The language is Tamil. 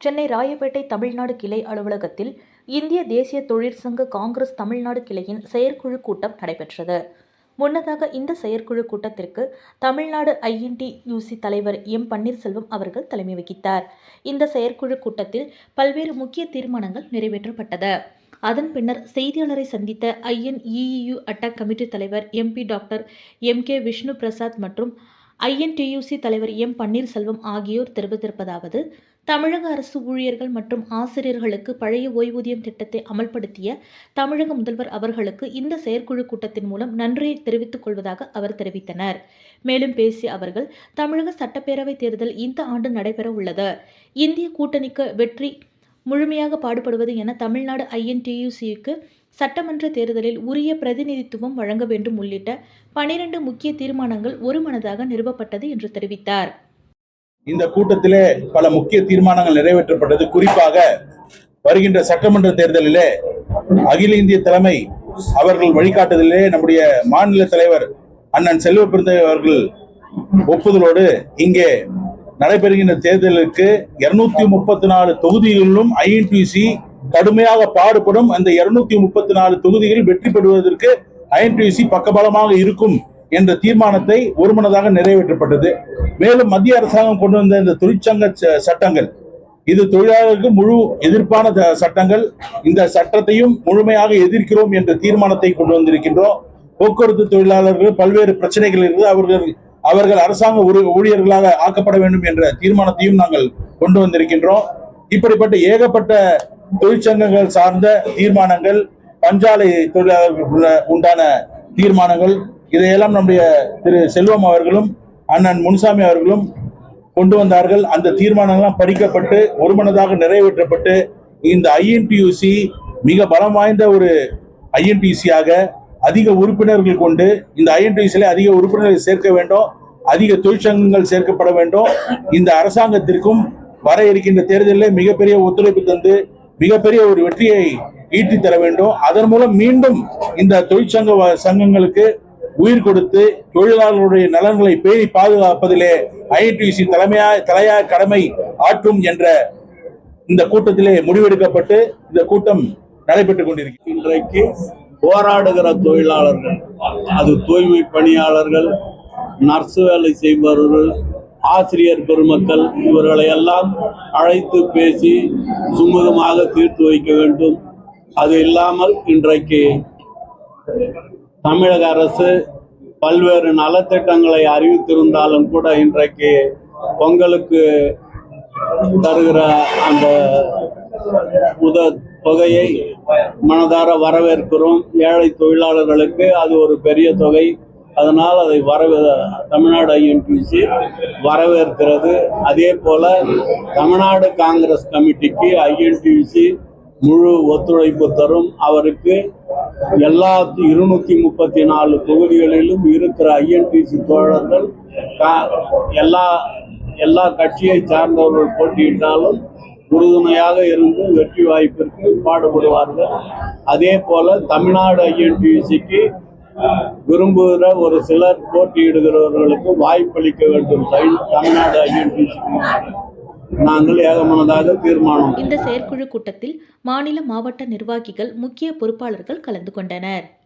சென்னை ராயப்பேட்டை தமிழ்நாடு கிளை அலுவலகத்தில் இந்திய தேசிய தொழிற்சங்க காங்கிரஸ் தமிழ்நாடு கிளையின் செயற்குழு கூட்டம் நடைபெற்றது. முன்னதாக இந்த செயற்குழு கூட்டத்திற்கு தமிழ்நாடு ஐஎன்டியூசி தலைவர் எம் பன்னீர்செல்வம் அவர்கள் தலைமை வகித்தார். இந்த செயற்குழு கூட்டத்தில் பல்வேறு முக்கிய தீர்மானங்கள் நிறைவேற்றப்பட்டது. அதன் பின்னர் செய்தியாளரை சந்தித்த ஐஎன்இஇயு அட்டாக் கமிட்டி தலைவர் MP doctor M K Vishnu Prasad மற்றும் ஐஎன்டியூசி தலைவர் எம் பன்னீர்செல்வம் ஆகியோர் தெரிவித்திருப்பதாவது தமிழக அரசு ஊழியர்கள் மற்றும் ஆசிரியர்களுக்கு பழைய ஓய்வூதியம் திட்டத்தை அமல்படுத்திய தமிழக முதல்வர் அவர்களுக்கு இந்த செயற்குழு கூட்டத்தின் மூலம் நன்றியை தெரிவித்துக் கொள்வதாக அவர் தெரிவித்தனர். மேலும் பேசிய அவர்கள் தமிழக சட்டப்பேரவை தேர்தல் இந்த ஆண்டு நடைபெற உள்ளது. இந்திய கூட்டணிக்கு வெற்றி முழுமையாக பாடுபடுவது என தமிழ்நாடு ஐஎன்டியூசிக்கு சட்டமன்ற தேர்தலில் உரிய பிரதிநிதித்துவம் வழங்க வேண்டும் உள்ளிட்ட பனிரெண்டு முக்கிய தீர்மானங்கள் ஒருமனதாக நிறுவப்பட்டது என்று தெரிவித்தார். இந்த கூட்டத்திலே பல முக்கிய தீர்மானங்கள் நிறைவேற்றப்பட்டது. குறிப்பாக வருகின்ற சட்டமன்ற தேர்தலிலே அகில இந்திய தலைமை அவர்கள் வழிகாட்டுதலிலே நம்முடைய மாநில தலைவர் அண்ணன் செல்வ பிறந்த அவர்கள் ஒப்புதலோடு இங்கே நடைபெறுகின்ற தேர்தலுக்கு இருநூத்தி முப்பத்தி நாலு தொகுதிகளிலும் ஐஎன்டிசி கடுமையாக பாடுபடும். அந்த இருநூத்தி முப்பத்தி நாலு தொகுதிகளில் வெற்றி பெறுவதற்கு ஐஎன்டிசி பக்கபலமாக இருக்கும். என்ற தீர்மானத்தை ஒருமனதாக நிறைவேற்றப்பட்டது. மேலும் மத்திய அரசாங்கம் கொண்டு வந்த இந்த தொழிற்சங்க ச- சட்டங்கள் இது தொழிலாளர்களுக்கு முழு எதிர்ப்பான சட்டங்கள். இந்த சட்டத்தையும் முழுமையாக எதிர்க்கிறோம் என்ற தீர்மானத்தை கொண்டு வந்திருக்கின்றோம். போக்குவரத்து தொழிலாளர்கள் பல்வேறு பிரச்சனைகள் இருந்து அவர்கள் அவர்கள் அரசாங்க ஊழி- ஊழியர்களாக ஆக்கப்பட வேண்டும் என்ற தீர்மானத்தையும் நாங்கள் கொண்டு வந்திருக்கின்றோம். இப்படிப்பட்ட ஏகப்பட்ட தொழிற்சங்கங்கள் சார்ந்த தீர்மானங்கள் பஞ்சாலை தொழிலாளர்களுக்கு உள்ள- உண்டான தீர்மானங்கள் இதையெல்லாம் நம்முடைய திரு செல்வம் அவர்களும் அண்ணன் முனுசாமி அவர்களும் கொண்டு வந்தார்கள். அந்த தீர்மானங்கள்லாம் படிக்கப்பட்டு ஒருமனதாக நிறைவேற்றப்பட்டு இந்த ஐஎன்டியூசி மிக பலம் வாய்ந்த ஒரு ஐஎன்டியூசியாக அதிக உறுப்பினர்கள் கொண்டு இந்த ஐஎன்டியூசியில் அதிக உறுப்பினர்கள் சேர்க்க வேண்டும் அதிக தொழிற்சங்கங்கள் சேர்க்கப்பட வேண்டும். இந்த அரசாங்கத்திற்கும் வர இருக்கின்ற தேர்தலில் மிகப்பெரிய ஒத்துழைப்பு தந்து மிகப்பெரிய ஒரு வெற்றியை ஈட்டி தர வேண்டும். அதன் மூலம் மீண்டும் இந்த தொழிற்சங்க வ- சங்கங்களுக்கு உயிர் கொடுத்து தொழிலாளர்களுடைய நலன்களை பேணி பாதுகாப்பதிலே ஐடிசி தலைமையா தலையா கடமை ஆற்றும் என்ற இந்த கூட்டத்திலே முடிவெடுக்கப்பட்டு இந்த கூட்டம் நடைபெற்றுக் கொண்டிருக்கு இன்றைக்கு போராடுகிற தொழிலாளர்கள் அது தூய்மை பணியாளர்கள் நர்ஸ் வேலை செய்பவர்கள் ஆசிரியர் பெருமக்கள் இவர்களை எல்லாம் அழைத்து பேசி சுமூகமாக தீர்த்து வைக்க வேண்டும். அது இல்லாமல் இன்றைக்கு தமிழக அரசு பல்வேறு நலத்திட்டங்களை அறிவித்திருந்தாலும் கூட இன்றைக்கு பொங்கலுக்கு தருகிற அந்த உத தொகையை மனதார வரவேற்கிறோம். ஏழை தொழிலாளர்களுக்கு அது ஒரு பெரிய தொகை. அதனால் அதை வரவே தமிழ்நாடு ஐஎன்டிசி வரவேற்கிறது. அதே போல தமிழ்நாடு காங்கிரஸ் கமிட்டிக்கு ஐஎன்டிசி முழு ஒத்துழைப்பு தரும் அவருக்கு எல்லா இருநூத்தி முப்பத்தி நாலு தொகுதிகளிலும் இருக்கிற ஐஎன்டிசி தோழர்கள் எல்லா எல்லா கட்சியை சார்ந்தவர்கள் போட்டியிட்டாலும் உறுதுணையாக இருந்து வெற்றி வாய்ப்பிற்கு பாடுபடுவார்கள். அதே போல தமிழ்நாடு ஐஎன்டிசிக்கு விரும்புகிற ஒரு சிலர் போட்டியிடுகிறவர்களுக்கு வாய்ப்பளிக்க வேண்டும். தமிழ்- தமிழ்நாடு ஐஎன்டிசிக்கு நாங்கள் ஏகமனதாக தீர்மானம். இந்த செயற்குழு கூட்டத்தில் மாநில மாவட்ட நிர்வாகிகள் முக்கிய பொறுப்பாளர்கள் கலந்து கொண்டனர்.